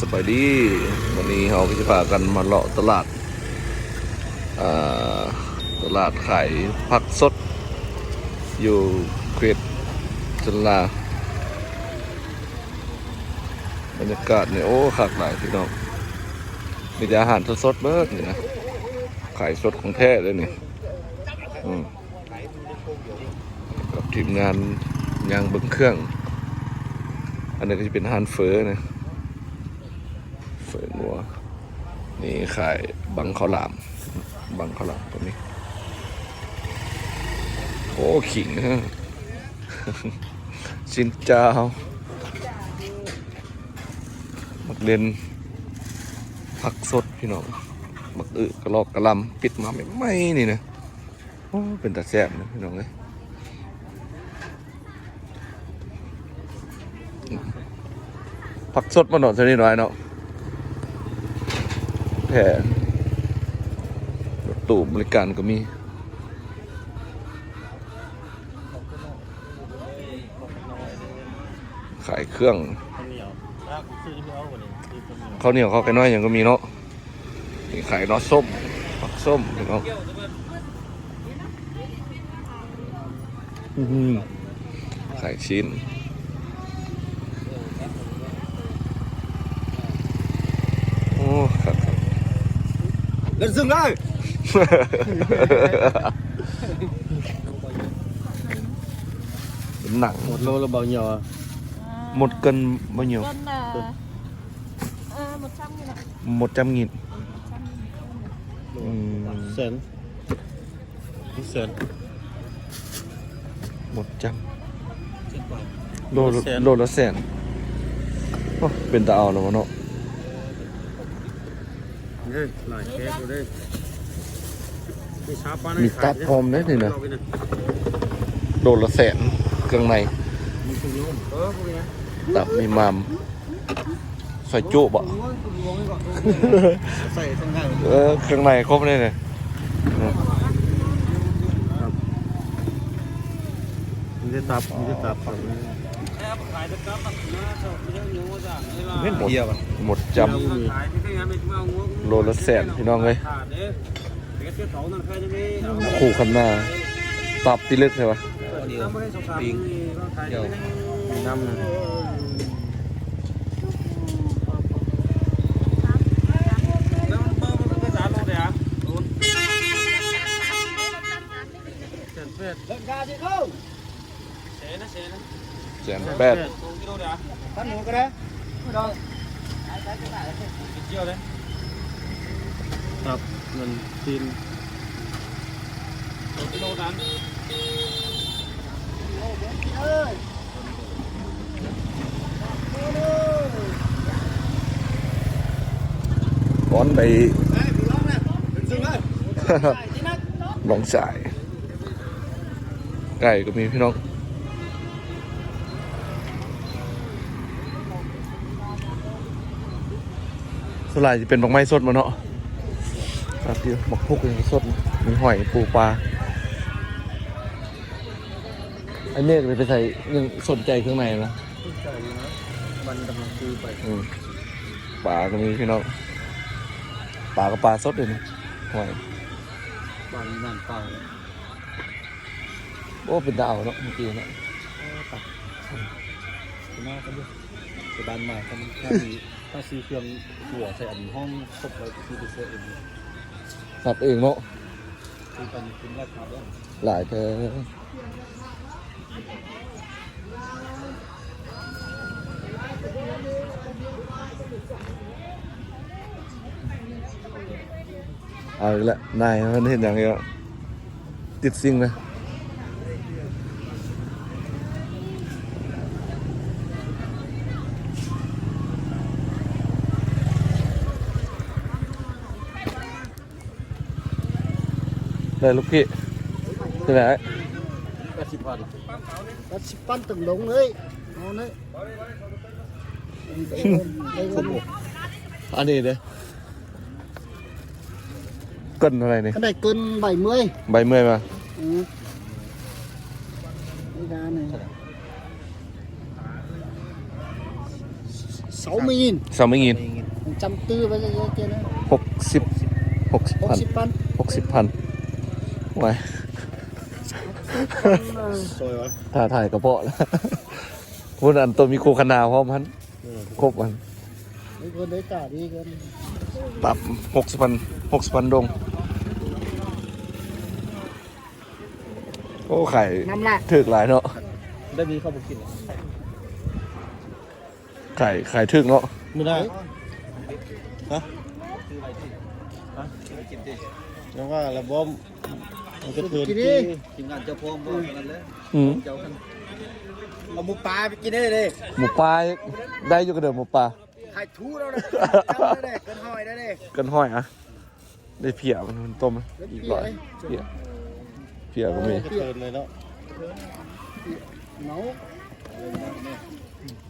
สบายดี วันนี้เราก็จะพากันมาเลาะตลาดาตลาดขายผักสด อยู่เขตจันลาบรรยากาศเนี่ยโอ้ขากหลายพี่น้องมีแต่อาหารสดๆเบิดนี่นะขายสดของแท้เลยนี่กับทีมงานยางเบิ้งเครื่อง อันนี้ก็จะเป็นอาหารเฟอนะ เฟองัว นี่ขายบังข้าวหลาม บังข้าวหลามตรงนี้โอ้ขิงฮะชินเจ้ามักเด่นผักสดพี่น้องมักอึกระลอกกระลำปิดมาไม่ไม่นี่นะโอ้เป็นตาแซ่บนะพี่น้องเลยผักสดมาหน่อยเท่านี้หน่อยเนาะ แผ่รถตู้บริการก็มีขายเครื่องข้าวเหนียวข้าวไก่น้อยอย่างก็มีเนาะนี่ขายนาะส้มผักส้มพี่น้องอื้อหือขายชิ้น โอ้ครับครับ เล่นซึ่งได้เป็นหนังหมดโลละเบาเหนียวอะหมดกัน bao nhiêu Cân là à, 100 nghìn ạ. một trăm nghìn 100 nghìn. อืมแสนแสน một trăm lô Sen. lô là sen Ô, bên tạo là nó เฮ้ยหลายแค่ดูได้มีชาปามีตัดพร้อมได้เลยนะ lô là sen เครื่องในมีคุณโยมเออพวกนี้ตับมีมามใส่จุบ่ใส่ทั้งข้างเออเครื่องในครบเลยเนี่ยมันจะตับมันจะตับฝั่งนี้ เห็นหมดเทียบอะหมดจำโลละแสนพี่น้องเลยคู่คันหน้าตับที่เล็กใช่ปะปิงเดี๋ยวน้ำนะแสนแปดครับเงินจีนก้อนะ ไปหนองสายไก่ก็มีพี่น้อง สลายจะเป็นดอกไม้สดมาเนาะครับพี่บอกพุกยังสดนะมีหอยปูปลาไอ้เมฆเลยไปใส่ยังสนใจเครื่องในนะมันกำลังซื้อไปอืมปลาก็มีพี่น้องปลาก็ปลาสดเลยนะหอยบางนั่นเปล่าโอ้เป็นดาวเนาะเมื่อกี้เนาะตัดคุณน้าก็ด้วยไปบ้านใหม่ถ้าถ้ามี ถ้าซื้อเครื่องหัวใส่อันห้องครบเลยคือไปซื้อเองสับเองเนาะคือตอนนี้คุณราคาด้วยหลายเธอเอาอีกแล้วนายมันเห็นอย่างเงี้ยติดซิง เลยได้ลูกพี่ใช่ไหมแปดสิบพัน Bắt xịt pan từng đống ấy Ngon đấy Đây đây đây đây อันนี้เด้เกินอะไรนี่ Cái này cân 70ใบเมื่อยมา ừ. Đây đá này sáu mươi nghìn สามงิน trăm tư với lại kia nữa หกสิบหกสิบ hộp พัน xịt pan หกสิบพัน ไว้ซอยวะถ่ายถ่ายกระเพาะแล้วพูดอันตัวมีโคคานาพร้อมพันครบมัน đấy con đấy cả đi con ตับหกสิบพันหกสิบพันดงโอ้ไข่ năm lại ถึกหลายเนาะได้มีเข้าไปกินไข่ไข่ถึกเนาะไม่ได้ฮะยังว่าระบอ มมันจะเถินกินทีดิทีมงานเจ้าพร้อมบอกกันแล้วอืมเจ้ากันเอาหมูปลาไปกินได้เลยหมูปลาได้อยู่กับเดิมหมูปลาไข่ทูแล้วนะจำได้เลยเกินหอยได้เลยกันห้อยอะได้เพียมันมันต้มอีกหน่อยเพียเพียก็มีจะเถินเลยเนาะ nấu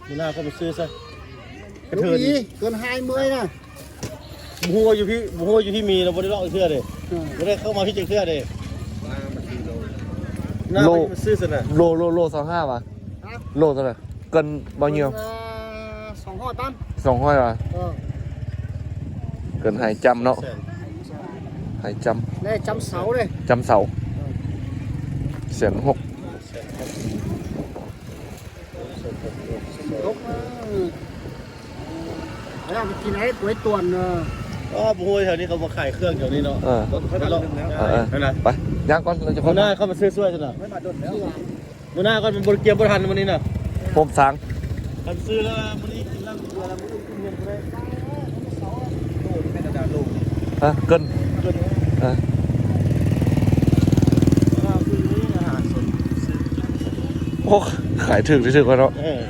มีหน้าก็ไปซื้อซะกระ lúc เทิน đi con hai mươi nè หัวอยู่พี่หัวอยู่ที่มีเราไม่ได้เลาะเสื้อเลย Ừ. ไม่ได้เข้ามาที่เจเสื้อเลย หน้ามันซื้อสนะโลโลโลสองห้าป่ะฮะโลเท่าไหร่เกิน bao nhiêu Con, à, sóng hỏi pan สองห้อยป่ะ ờ เกินหายจำเนาะหายจ đây trăm sáu đây ำจำเสาเสียนหก gốc ừ. đấy là kỳ này cuối tuần ờ, อ๋อหัวแถวนี้เขามาขายเครื่องแถวนี้เนาะเออเขาไปเลาะเออเออนั่นแหละไป ย่างก่อนเราจะหัวหน้าเข้ามาซื้อช่วยสนะ mới mà đột nữa หัวหน้าก็เป็นบริเกียร์บริหันวันนี้น่ะผมสางทำซื้อแล้วมันนี่กินแล้วเบื่อแล้วมันกินเงินไปเลยโอ้ยแม่กระดาษโลกฮะเกินเกินเออข้าวซื้ออาหารสดซื้อโอ้ขายถึงถึงกว่าเนาะเออ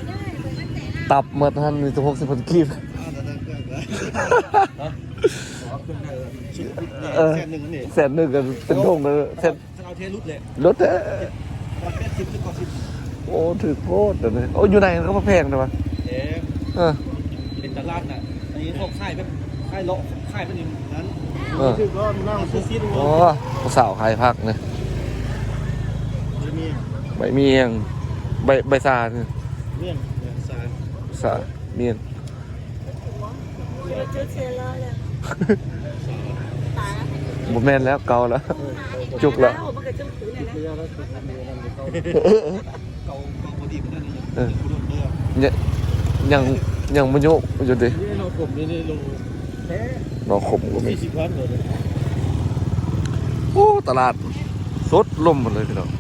ตับเมื่อท่านมีตัวหกสิบพันกีบ เออแค่หนึ่งนี่แสนหนึ่งกันเป็นทงเลยแสนเอาเทรุดเลยรถเอ้ยร้อยแปดสิบถึงกว่าสิบโอ้ถือโคตรเดี๋ยวนี้โอ้อยู่ไหนเขามาแพงนะวะเอ๊ะเออ เป็นตลาดน่ะอันนี้พวกค่ายแบบค่ายเลาะค่ายเป็นอย่างนั้นเออคือก็นั่งซื้อซีดโอ้ผู้สาวขายผักเนี่ยจะมีใบเมียงใบใบซาเนี่ยเมี่ยงเนี่ยสารซาเมียง Chưa chưa chia lơ nè. Tả. บมแมนแล้วเกาแล้ว จุกแล้ว Áo mà cái chân cú này này. เยอะแล้วคือทำเยอะนั่นเก่าเก่าเก่าพอดีมันนั่นนี่เออคุณเลือกยังยังยังมันโยกอยู่ดินี่เราผมนี่นี่ลงแท้รอขมก็มีสี่สิบพันเลยโอ้ตลาดสดล่มหมดเลยพี่น้อง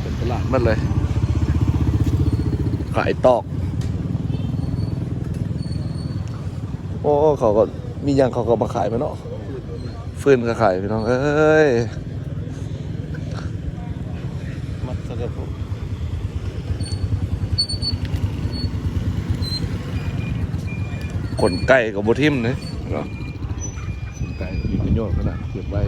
เป็นตลาดหมันเลย ขายตอก โอ้เขาก็มีอย่างเขาก็มาขายมาเนาะ ฟืนก็ขายพี่น้องเอ้ยมัดสลับผมขนไก่กับบุทิมเนี่ยเนาะขนไก่มีประโยชน์ขนาดเก็บไว้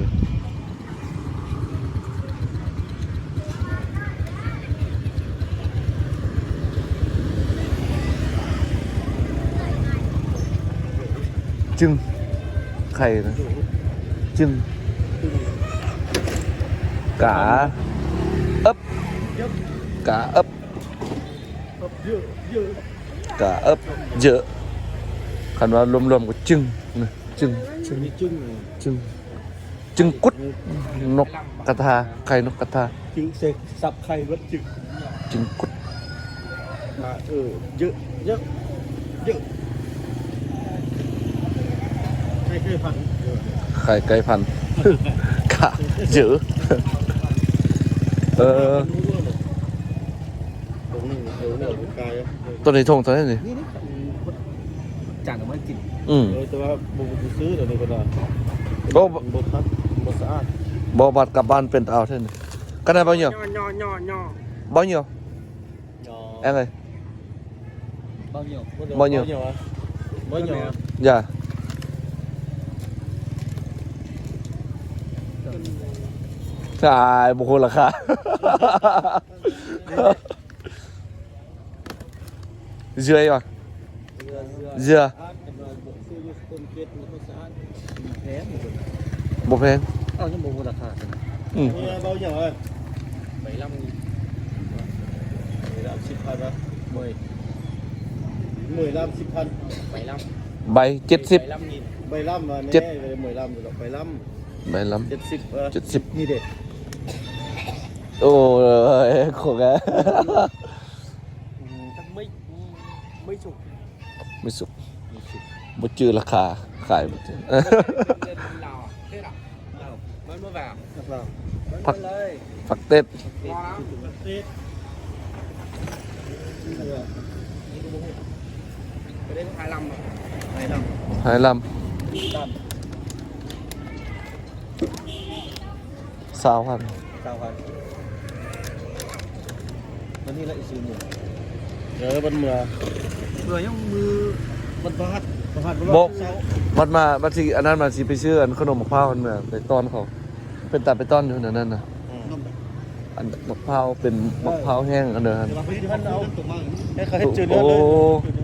จึงไข่นะ จึงกาเอ๊บกาเอ๊บเยอะเยอะกาเอ๊บเยอะคันว่ารวมๆก็จึง khai cây phần. Cả giữ. Ờ. Tôi đi thùng tới gì ừ. Bố bố bạt cặp ban pent out thế này. Cái này bao nhiêu? Bao nhiêu? Em ơi. Bao nhiêu? Bao nhiêu? Bao nhiêu dạ. À bao nhiêu à dạ Trời, một hồi là khá Dưa ấy à? Dưa Một phen Ờ nhưng bộ là khá Ừ. Bao nhiêu rồi? 75 nghìn 15 ship hai ba 10หมื่นลำสิบพันใบลใบเจ็ดสิบำใบลำนี่ใบลำมาเจ็เน่ดเลยหมื่นลำอยู่หโอ้ยโคกะไม่ไม่สุกไม่สุกบ่จือราคาขายบ่จือมัมาแบบผักผักเต็ดติดไปเล่นพายพายลหายลำสาวพันสาวพัน มันนี่ละอีกสี่หมื่นเออมันเมื่อเมื่อยังมือมันประหัดประหัดบอกมันมาบัดสิอันนั้นมาสิไปซื้ออันขนมมะพร้าวอันเมื่อไปต้อนเขา เป็นตาไปต้อนอยู่นั่นนั่นน่ะอันมะพร้าวเป็นมะพร้าวแห้งอันเด้อหั่นเราไปที่มันเอาให้เขาให้จืดเนื้อโอ้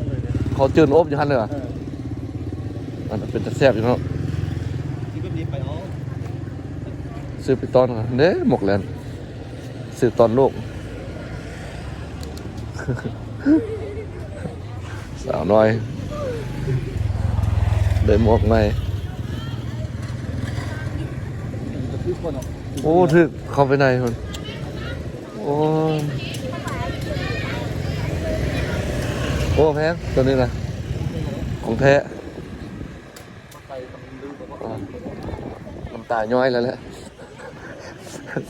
เลยเขาจืนอบอยู่หั่นเลยเหรออันนั้นเป็นตาแซ่บอยู่เนาะที่แบบนี้ไปอ๋อซื้อไปต้อนเขาเด้หมกแลนซื้อตอนโลก สาวน้อย ได้หมวกใหม่โอ้ถึกเข้าไปในคนโอ้โอ้แพงตัวนี้นะของแท้น้ำตาย้อยแล้วแหละ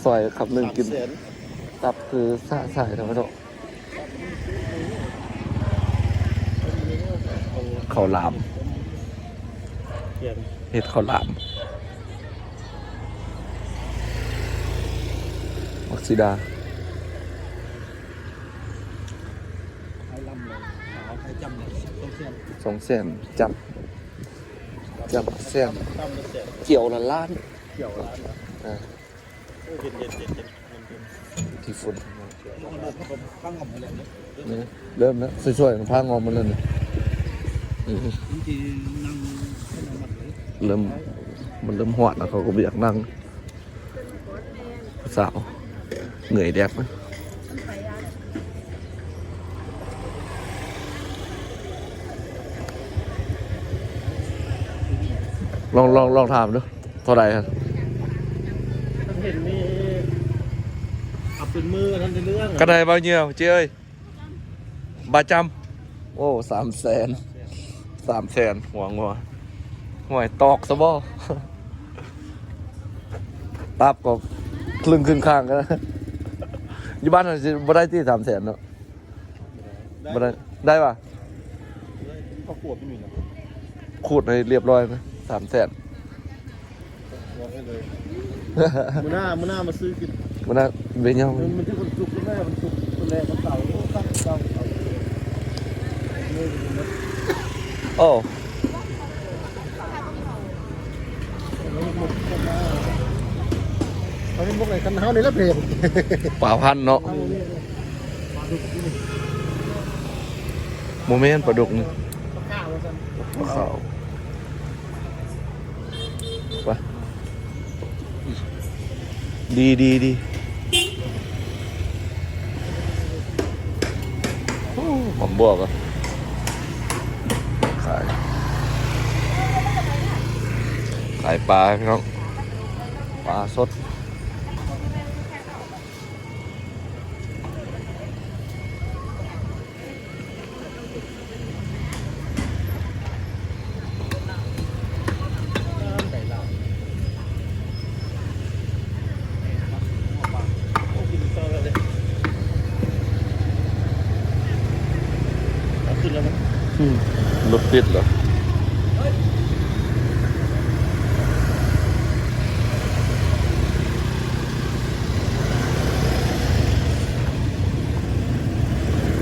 ซอยขับหนึ่งกินแสนตับคือสะสายธรรมดาาวหลามเห็ดข้าวหลามมักซิดาให้ลำเลยเองเสียนสองแสนจับจับแสนจำเสียนเกี่ยวละล้านเกี่ยวร้านนะอ่าเย็นเย็นเย็นเย็นที่ฝุ่นเริ่มแล้วช่วยๆมันพางอมมันเลยนี่อืมจริงๆนั่งให้น้ำมันเลยเริ่มมันเริ่ยากนั่งสาวเหนื่อยแดกนะลองลองลองถามดูเท่าไหร่ครับท่านเห็นนี่อับเป็นมือท่านในเรื่องกระได bao nhiêu chị ơi ba trăm ô สามแสน สามแสนหัวงัวห่วยตอกซะบ่ตับก็คลึงครึ่งข้างกันนะอยู่บ้านเราจะบ่ได้ที่สามแสนเนาะบ่ได้ได้ป่ะเขาขวบไม่มีนะขูดให้เรียบร้อยนะสามแสนบอกให้เลยมือหน้ามือหน้ามาซื้อกินมันน่าเบี้ยงมันมันที่คนจุกคนแรกมันจุกคนแรกมันเต่าโอ้ตั้งเต่าเต่าเลยมัน โอ้ เขาเป็นพวกไหนกันเท้าในละเพลงป่าพันธุ์เนาะโมเมนต์ปลาดุกนี่ข้าวแล้วกันปลาขาวไปดีดีดีโอ้หอมบวกอะขายขายปลาพี่น้องปลาสดไก่ลาวโอ้กินเตอร์เลยเอาขึ้นแล้วมั้ย รถติดเหรอ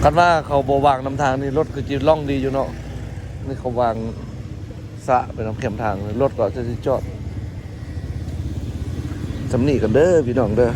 กันว่าเขาบวางนำทางนี่รถก็จะล่องดีอยู่เนาะนี่เขาวางสะเป็นน้ำเข็มทางรถก็จะจอดสำนีกันเด้อพี่น้องเด้อ